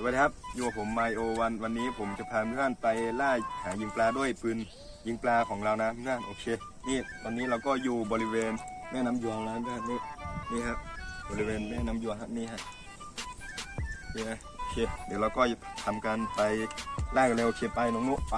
สวัสดีครับ อยู่กับผมไมโอวันวันนี้ผมจะพาเพื่อนไปล่าหายิงปลาด้วยปืนยิงปลาของเรานะเพื่อนโอเค นี่ตอนนี้เราก็อยู่บริเวณแม่น้ำยวงแล้วเพื่อนนี่นี่ครับบริเวณแม่น้ำยวงครับนี่ฮะนี่นะโอเคเดี๋ยวเราก็ทำการไปล่ากันเลยโอเคไปน้องนุไป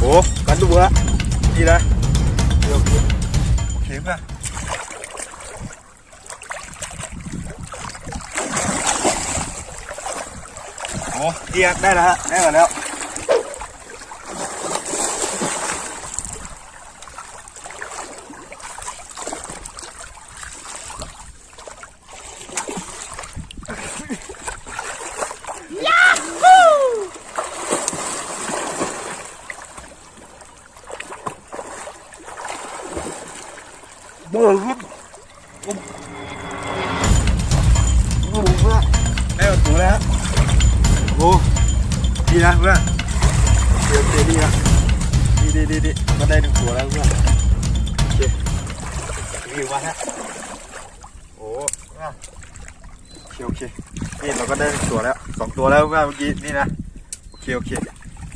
โอ้กันดูฮะดีนะโอเคโอเคเพื่อนโอ้เดียรับได้แล้วฮะได้มาแล้ว บื่อขึ้นโอ้โหเพื่อนได้ประตูแล้วโอ้ดีนะเพื่อนเดี๋ยวเดี๋ยวดีนะดีดีดีดีมาได้ถึงตัวแล้วเพื่อนโอเควิวมาฮะโอ้เพื่อนโอเคโอเคนี่เราก็ได้ตัวแล้วสองตัวแล้วเพื่อนเมื่อกี้นี่นะโอเคโอเค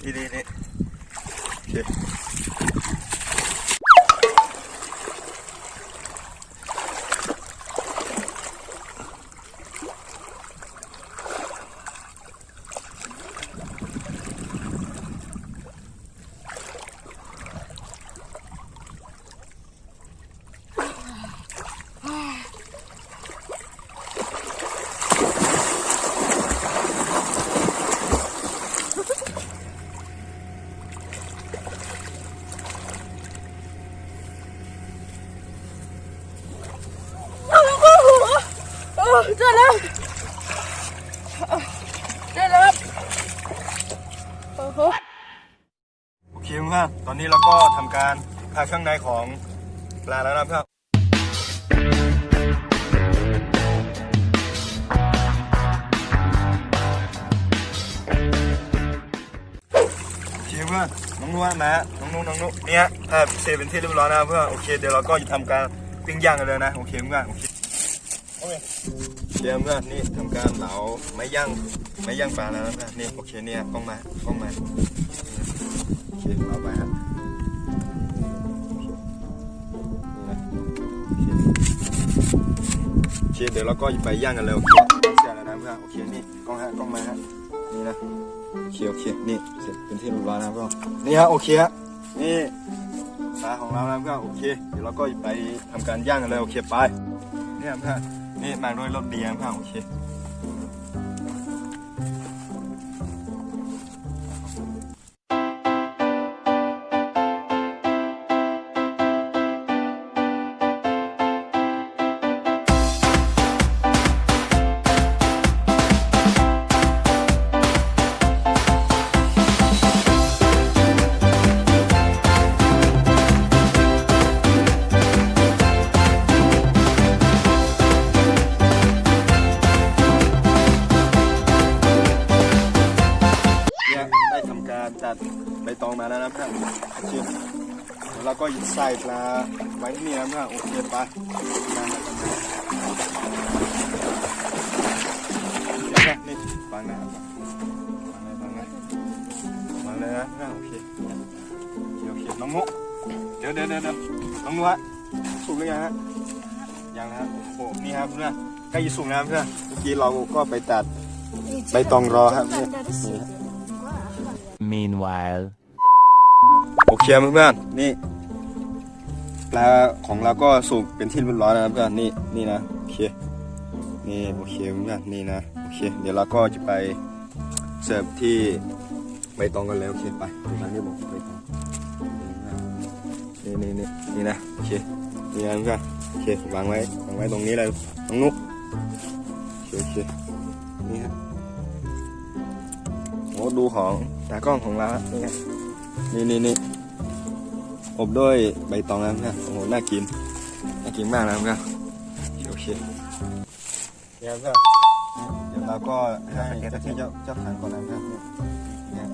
นี่นี่นี่โอเค โอ้เจอแล้วเจอแล้วครับโอ้โหโอเคเพื่อนตอนนี้เราก็ทำการพาเครื่องในของปลาแล้วนะเพื่อนโอเคเพื่อนน้องนุ่นนะน้องนุ่นน้องนุ่นเนี่ยเสร็จเป็นที่เรียบร้อยนะเพื่อนโอเคเดี๋ยวเราก็จะทำการปิ้งย่างกันเลยนะ โอเคเพื่อนโอเค เคเดี๋ยวเพื่อนนี่ทำการเหลาไม้ย่างไม้ย่างปลาแล้วนะเพื่อนนี่โอเคเนี่ยกล้องมากล้องมาโอเคเอาไปฮะโอเคเดี๋ยวเราก็ไปย่างกันเลยโอเคเสร็จแล้วนะเพื่อนโอเคนี่กล้องฮะกล้องมาฮะนี่นะโอเคโอเคนี่เสร็จเป็นที่เรียบร้อยนะเพื่อนนี่ฮะโอเคฮะนี่ปลาของเรานะเพื่อนโอเค เดี๋ยวเราก็ไปทำการย่างกันเลยโอเคไปเนี่ยเพื่อน นี่มาด้วยรถเบียร์เพื่อนโอเค ใบตองมาแล้วนะเพื่อนโอเคเดี๋ยวเราก็ใส่ปลาไว้ที่นี่นะเพื่อนโอเคปมาแล้วนี่ฟังนะฟังเลยฟังเลยฟังเลยนะเพื่อนโอเคโอเคโอเคน้องมุกเดี๋ยวเดี๋ยวเดี๋ยวเดี๋ยวน้องนุฮะสุกหรือยังฮะยังนะโอ้โหนี่ครับเพื่อนใกล้จะสุกแล้วเพื่อนเมื่อกี้เราก็ไปตัดใบตองรอครับเนี่ย Meanwhile. โอเคเพื่อนๆนี่ปลาของเราก็สุกเป็นที่เรียบร้อยแล้วนะเพื่อนนี่นี่นะโอเคนี่โอเคเพื่อนๆนี่นะโอเค เดี๋ยวเราก็จะไปเซสิร์ฟที่ใบตองกันเลยโอเคไปดูทางที่บอกใบตองนี่นี่นี่นี่นะโอเคนี่นะเพื่อนโอเควางไว้วางไว้ตรงนี้เลยน้องนุ๊กโอเคโอเคนี่ฮะโอ้ดูของ ตากล้องของเราฮะนี่ฮะนี่นี่นี่อบด้วยใบตองนะเพื่อนโอ้โหน่ากินน่ากินมากนะเพื่อนโอเคโอเคเนี่ยเพื่อนเดี๋ยวเราก็ให้เจ้าที่เจ้าเจ้าทางก่อนนะเพื่อนเนี่ย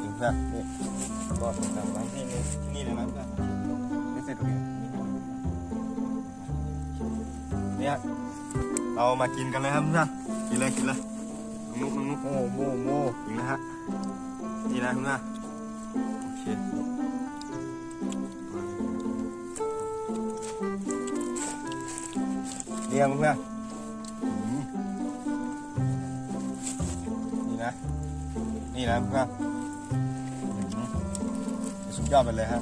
ถึงเพื่อนนี่ก็ทำร้านที่นี่ที่นี่เลยนะเพื่อนไม่เสร็จเลยเนี่ยเรามากินกันเลยครับเพื่อนกินเลยกินเลย นุ๊กน้องนุ๊กโมโมโม่กินนะฮะนี่นะเพื่อนโอเคเรียงเพื่อนอืมนี่นะ นี่นะเพื่อนอืมสุดยอดไปเลยฮะ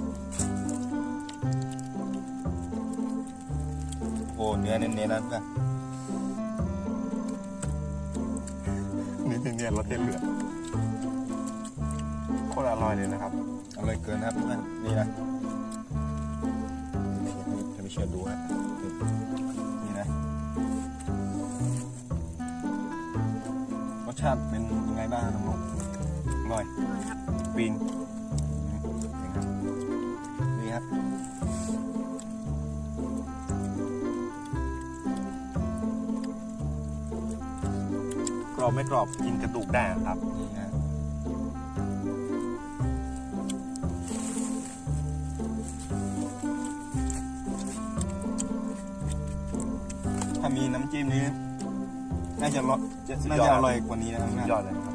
โอ้เนื้อเน้นๆนะเพื่อนนี่ เนียนๆรสเท่เหลือโคตรอร่อยเลยนะครับอร่อยเกินนะครับเพื่อนนี่นะจะไม่เชื่อดูฮะนี่นะรสชาติเป็นยังไงบ้างครับน้องนกอร่อยปีนนี่ รอบไม่กรอบกินกระดูกได้ครับนี่ฮะถ้ามีน้ำจิ้มนี้น่าจะรสน่าจะอร่อยกว่านี้นะครับยอดเลยครับ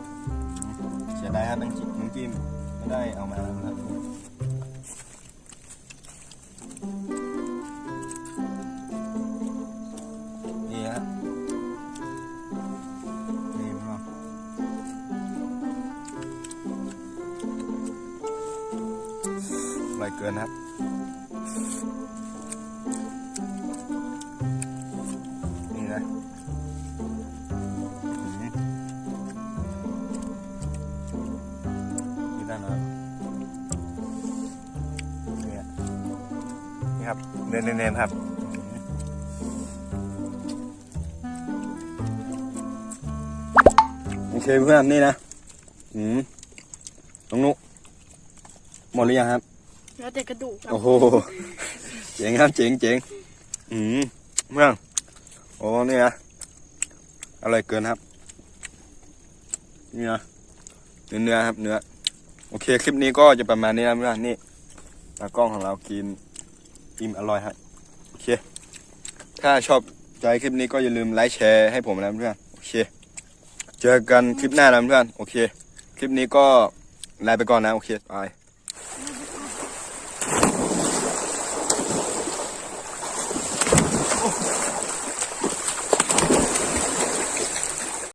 เสียดายครับน้ำจิ้มน้ำจิ้มไม่ได้เอามานะครับ เกินนะครับนี่นะนี่ด้นะเนี่ยนี่ครับเน้นๆครับโอเคเพื่อนนี่นะอืมน้องนุหมดหรือยังครับ แล้วแต่กระดูกครับโอ้โหเจ๋งครับเจ๋งเจ๋งอืมเมื่องโอ้นี่นะอร่อยเกินครับนี่นะเนื้อเนื้อครับเนื้อโอเคคลิปนี้ก็จะประมาณนี้นะเพื่อนนี่ตากล้องของเรากินอิ่มอร่อยครับโอเค ถ้าชอบใจคลิปนี้ก็อย่าลืมไลค์แชร์ให้ผมนะเพื่อนโอเค เจอกันคลิปหน้านะเพื่อนโอเค คลิปนี้ก็ลาไปก่อนนะโอเคบาย